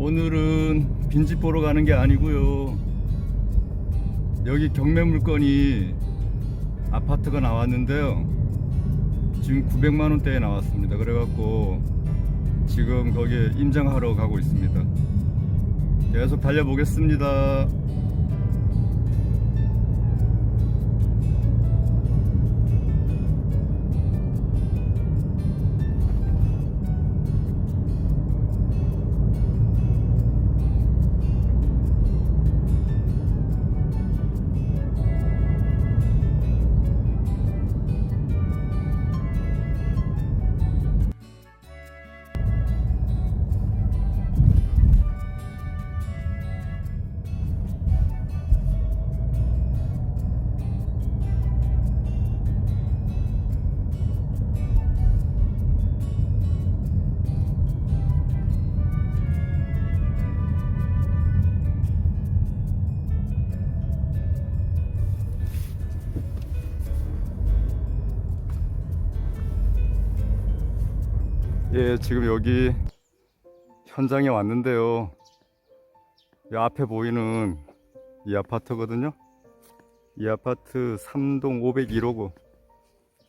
오늘은 빈집 보러 가는 게 아니고요. 여기 경매 물건이 아파트가 나왔는데요. 지금 900만 원대에 나왔습니다. 그래갖고 지금 거기에 임장하러 가고 있습니다. 계속 달려보겠습니다. 예, 지금 여기 현장에 왔는데요. 이 앞에 보이는 이 아파트거든요. 이 아파트 3동 501호고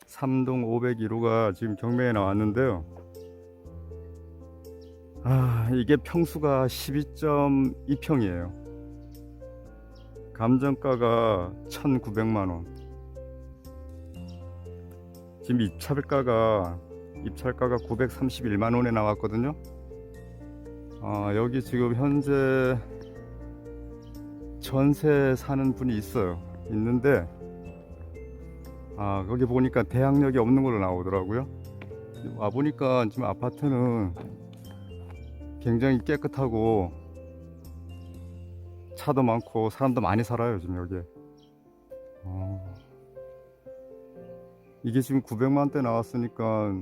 3동 501호가 지금 경매에 나왔는데요. 아, 이게 평수가 12.2평이에요. 감정가가 1,900만 원. 지금 입찰가가 입찰가가 931만 원에 나왔거든요. 아, 여기 지금 현재 전세 사는 분이 있어요. 있는데 아, 거기 보니까 대항력이 없는 걸로 나오더라고요. 와 보니까 지금 아파트는 굉장히 깨끗하고 차도 많고 사람도 많이 살아요, 지금 여기에. 어. 이게 지금 900만 대 나왔으니까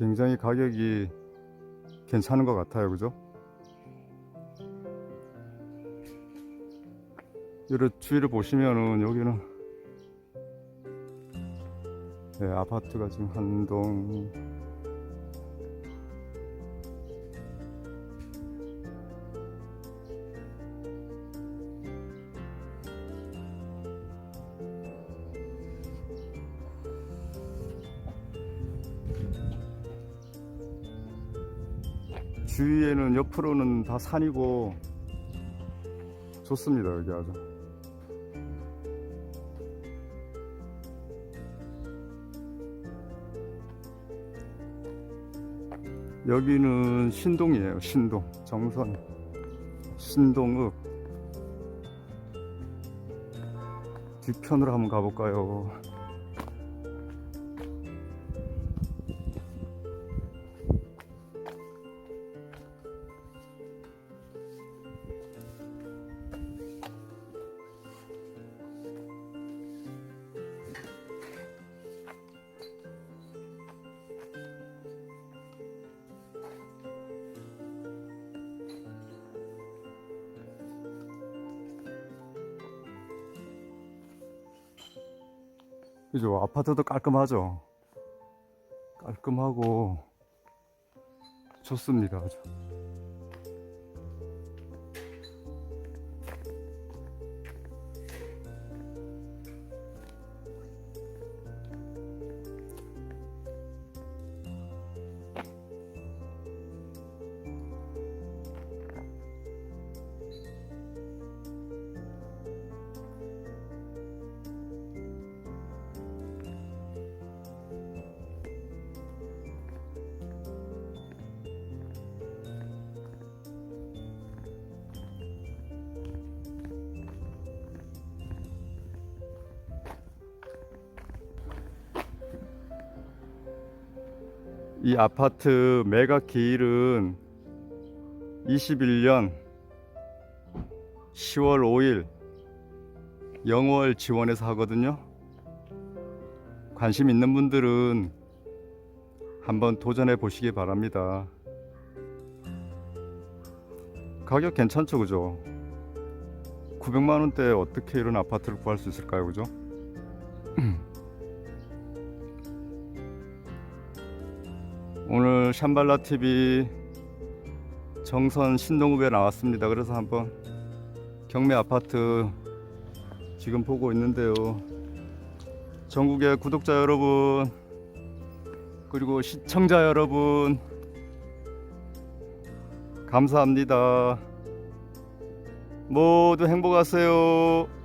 굉장히 가격이 괜찮은 것 같아요. 그죠? 이런 주위를 보시면은 여기는 네, 아파트가 지금 한동 주위에는 옆으로는 다 산이고 좋습니다 여기 아주. 여기는 신동이에요 신동. 정선. 신동읍. 뒤편으로 한번 가볼까요 그죠? 아파트도 깔끔하죠? 깔끔하고 좋습니다. 아주 이 아파트 매각 기일은 21년 10월 5일 영월 지원해서 하거든요. 관심 있는 분들은 한번 도전해 보시기 바랍니다. 가격 괜찮죠, 그죠? 900만 원대 어떻게 이런 아파트를 구할 수 있을까요, 그죠? 오늘 샴발라 TV 정선 신동읍에 나왔습니다. 그래서 한번 경매 아파트 지금 보고 있는데요. 전국의 구독자 여러분 그리고 시청자 여러분 감사합니다. 모두 행복하세요.